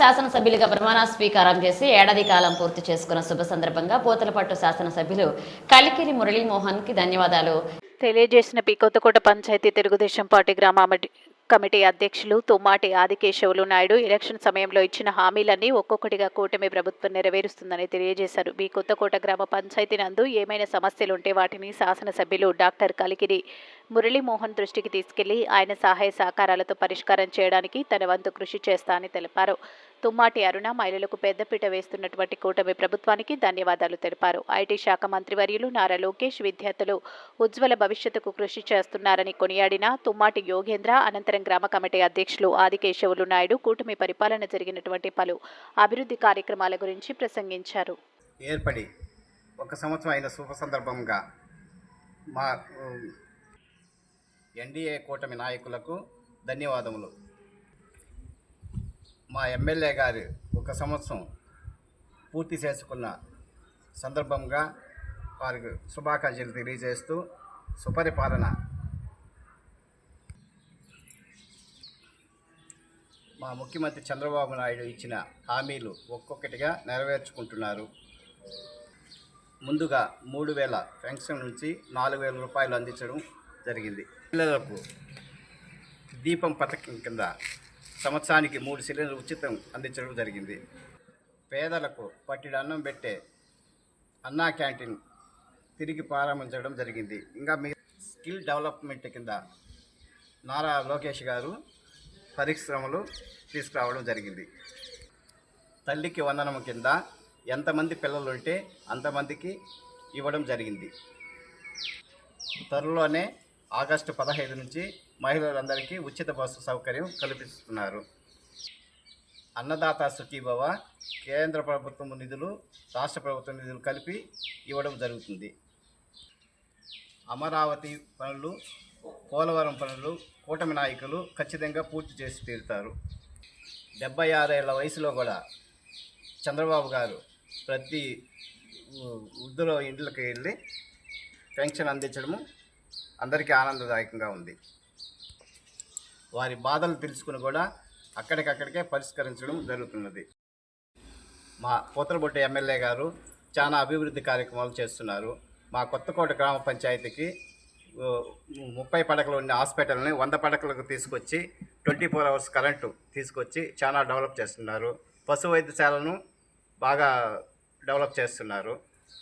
శాసనసభ్యులుగా ప్రమాణ స్వీకారం చేసి ఏడాది కాలం పూర్తి చేసుకున్న శుభ సందర్భంగా పోతలపట్టు శాసనసభ్యులు కలికిరి మురళీమోహన్కి ధన్యవాదాలు. తెలియజేసిన పి పంచాయతీ తెలుగుదేశం పార్టీ గ్రామ కమిటీ అధ్యక్షులు తుమ్మాటి ఆదికేశవులు నాయుడు ఎలక్షన్ సమయంలో ఇచ్చిన హామీలన్నీ ఒక్కొక్కటిగా కూటమి ప్రభుత్వం నెరవేరుస్తుందని తెలియజేశారు. మీ కొత్తకోట గ్రామ పంచాయతీ నందు ఏమైనా సమస్యలుంటే వాటిని శాసనసభ్యులు డాక్టర్ కలికిరి మురళీమోహన్ దృష్టికి తీసుకెళ్ళి ఆయన సహాయ సహకారాలతో పరిష్కారం చేయడానికి తన వంతు కృషి చేస్తానని తెలిపారు. తుమ్మాటి అరుణ మహిళలకు పెద్దపీట వేస్తున్నటువంటి కూటమి ప్రభుత్వానికి ధన్యవాదాలు తెలిపారు. ఐటీ శాఖ మంత్రివర్యులు నారా లోకేష్ విద్యార్థులు ఉజ్వల భవిష్యత్తుకు కృషి చేస్తున్నారని కొనియాడిన తుమ్మాటి యోగేంద్ర అనంతరం గ్రామ కమిటీ అధ్యక్షులు ఆదికేశవులు నాయుడు కూటమి పరిపాలన జరిగినటువంటి పలు అభివృద్ధి కార్యక్రమాల గురించి ప్రసంగించారు. ఏర్పడి ఒక సంవత్సరం అయిన శుభ సందర్భంగా మా ఎన్డీఏ కూటమి నాయకులకు ధన్యవాదములు. మా ఎమ్మెల్యే గారు ఒక సంవత్సరం పూర్తి చేసుకున్న సందర్భంగా వారికి శుభాకాంక్షలు తెలియజేస్తూ సుపరిపాలన. మా ముఖ్యమంత్రి చంద్రబాబు నాయుడు ఇచ్చిన హామీలు ఒక్కొక్కటిగా నెరవేర్చుకుంటున్నారు. ముందుగా మూడు వేల పెన్షన్ నుంచి నాలుగు వేల రూపాయలు అందించడం జరిగింది. పిల్లలకు దీపం పథకం కింద సంవత్సరానికి మూడు సిలిండర్లు ఉచితం అందించడం జరిగింది. పేదలకు పట్టిడి అన్నం పెట్టే అన్నా క్యాంటీన్ తిరిగి ప్రారంభించడం జరిగింది. ఇంకా మీ స్కిల్ డెవలప్మెంట్ కింద నారా లోకేష్ గారు పరిశ్రమలు తీసుకురావడం జరిగింది. తల్లికి వందనం కింద ఎంతమంది పిల్లలు ఉంటే అంతమందికి ఇవ్వడం జరిగింది. త్వరలోనే ఆగస్టు పదహైదు నుంచి మహిళలందరికీ ఉచిత బస్సు సౌకర్యం కల్పిస్తున్నారు. అన్నదాత సుఖీభవ కేంద్ర ప్రభుత్వం నిధులు రాష్ట్ర ప్రభుత్వం నిధులు కలిపి ఇవ్వడం జరుగుతుంది. అమరావతి పనులు పోలవరం పనులు కూటమి నాయకులు ఖచ్చితంగా పూర్తి చేసి తీరుతారు. డెబ్బై ఆరేళ్ళ వయసులో కూడా చంద్రబాబు గారు ప్రతి వృద్ధుల ఇండ్లకి వెళ్ళి పెన్షన్ అందించడము అందరికీ ఆనందదాయకంగా ఉంది. వారి బాధలు తెలుసుకుని కూడా అక్కడికక్కడికే పరిష్కరించడం జరుగుతున్నది. మా పోతలబొట్టు ఎమ్మెల్యే గారు చాలా అభివృద్ధి కార్యక్రమాలు చేస్తున్నారు. మా కొత్తకోట గ్రామ పంచాయతీకి ముప్పై పడకలు ఉన్న హాస్పిటల్ని వంద పడకలకు తీసుకొచ్చి ట్వంటీ ఫోర్ అవర్స్ కరెంటు తీసుకొచ్చి చాలా డెవలప్ చేస్తున్నారు. పశు వైద్యశాలను బాగా డెవలప్ చేస్తున్నారు.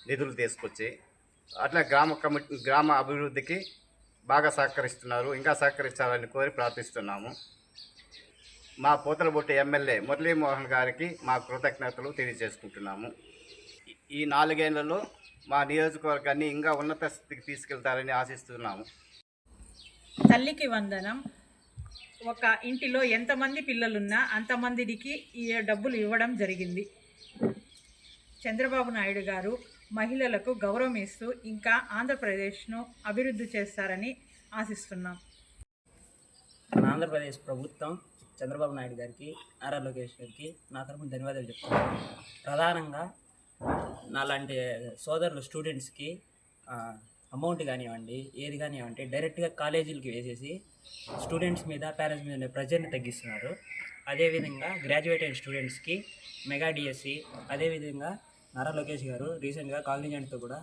నిధులు తీసుకొచ్చి. అట్లా గ్రామ కమిటీ గ్రామ అభివృద్ధికి బాగా సహకరిస్తున్నారు. ఇంకా సహకరించాలని కోరి ప్రార్థిస్తున్నాము. మా పోతలబొట్టి ఎమ్మెల్యే మురళీమోహన్ గారికి మా కృతజ్ఞతలు తెలియజేసుకుంటున్నాము. ఈ- ఈ నాలుగేళ్ళలో మా నియోజకవర్గాన్ని ఇంకా ఉన్నత స్థితికి తీసుకెళ్తారని ఆశిస్తున్నాము. తల్లికి వందనం. ఒక ఇంటిలో ఎంతమంది పిల్లలున్నా అంతమందికి ఈ డబ్బులు ఇవ్వడం జరిగింది. చంద్రబాబు నాయుడు గారు మహిళలకు గౌరవం ఇస్తూ ఇంకా ఆంధ్రప్రదేశ్ను అభివృద్ధి చేస్తారని ఆశిస్తున్నాం. మన ఆంధ్రప్రదేశ్ ప్రభుత్వం చంద్రబాబు నాయుడు గారికి నారా లోకేష్ గారికి నా తరపున ధన్యవాదాలు చెప్తున్నాను. ప్రధానంగా నాలాంటి సోదరులు స్టూడెంట్స్కి అమౌంట్ కానివ్వండి ఏది కానివ్వండి డైరెక్ట్గా కాలేజీలకి వేసేసి స్టూడెంట్స్ మీద పేరెంట్స్ మీద ఉండే ప్రెజర్ని తగ్గిస్తున్నారు. అదేవిధంగా గ్రాడ్యుయేట్ అయిన స్టూడెంట్స్కి మెగా డిఎస్సి అదేవిధంగా నారా లోకేష్ గారు రీసెంట్గా కాగ్నిజెంట్తో కూడా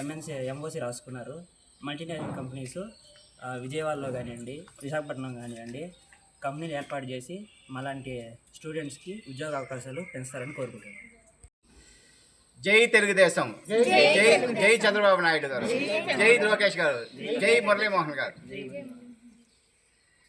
ఎంఎన్సీ ఎంఓసి రాసుకున్నారు. మల్టీనేషనల్ కంపెనీస్ విజయవాడలో కానివ్వండి విశాఖపట్నం కానివ్వండి కంపెనీలు ఏర్పాటు చేసి మాలాంటి స్టూడెంట్స్కి ఉద్యోగ అవకాశాలు పెంచుతారని కోరుకుంటున్నాను జై తెలుగుదేశం. జై జై చంద్రబాబు నాయుడు గారు. జై లోకేష్ గారు. జై మురళీమోహన్ గారు.